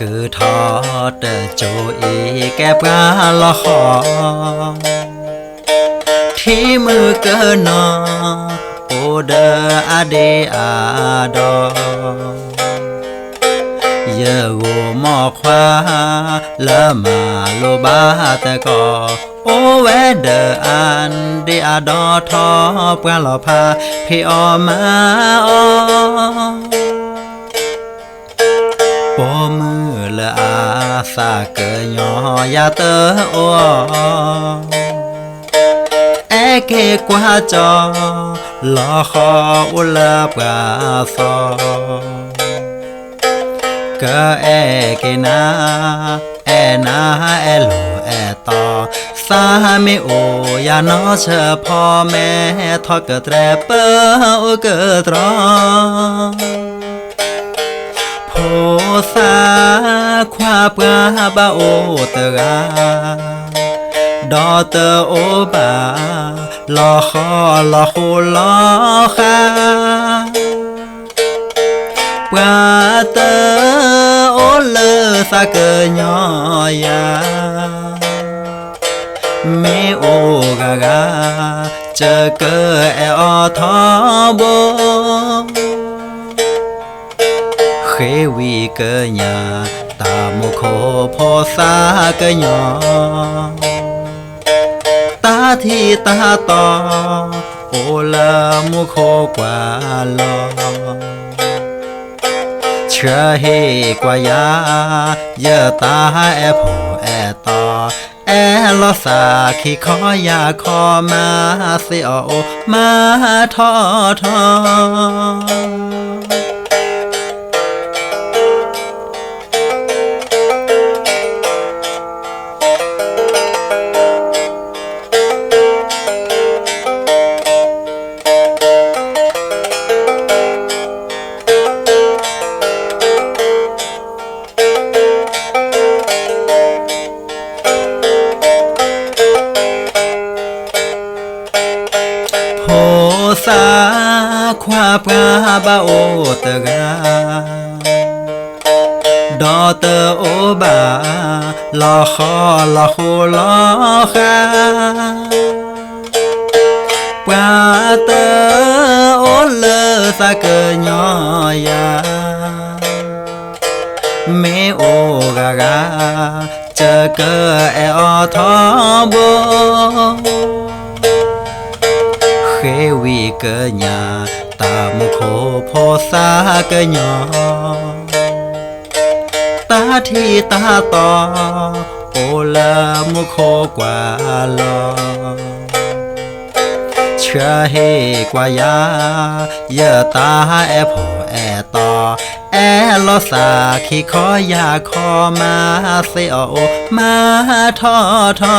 กูทอเดโจอีแกเปลาละขอที่มือเกินนอโอเดออาเดอาดอเยอะโกหมอควาละมาโลบาแต่ก็โอเวเดออันเดอาดอทอปลาลอพาพี่ออมาออปอม xa cỡ nhỏ ya tớ, ô. E kê quá cho, lo khó u la bà so cỡ e kê na e na e lo e to. Xa mê ô ya nó chờ po mẹ thọ cỡ tre bơ ô cỡ tròn sao xa khoa bra ba ô tờ ra đó tờ ô bà lo khó lo khô lo kha. Bra tờ ô lơ xa cơ nhỏ ya. Mẹ ô gà gà chờ cơ e o thó bông เตอโอเลอสาเกญอยาเมโอกากาเจอเกอเออทอบเขวีเกญาตาโมโคพอสาเกญอตาที่ตาตอโอละโมโคกว่าลอเชื่อเฮกว่ายาเยอะตาแอโผแอต่อแอลอสาขี้ขอยาขอมาเสียโอมาทอทอ hồ xa khoa pra ba ô tờ ga. Đó tờ ô bà lo khó lo khô lo kha. Pra tờ ô lơ xa cờ nhỏ dạ. ya mẹ ô gà gà chờ cờ e o thó bô. วีเกญาตามโคโพสาเกญอตาที่ตาต่อโอละมุโคกว่าลอเชื่อเฮกว่ายาเยอะตาแอโผแอต่อแอลอสาขี้ขอยาคอมาเสียโอมาทอทอ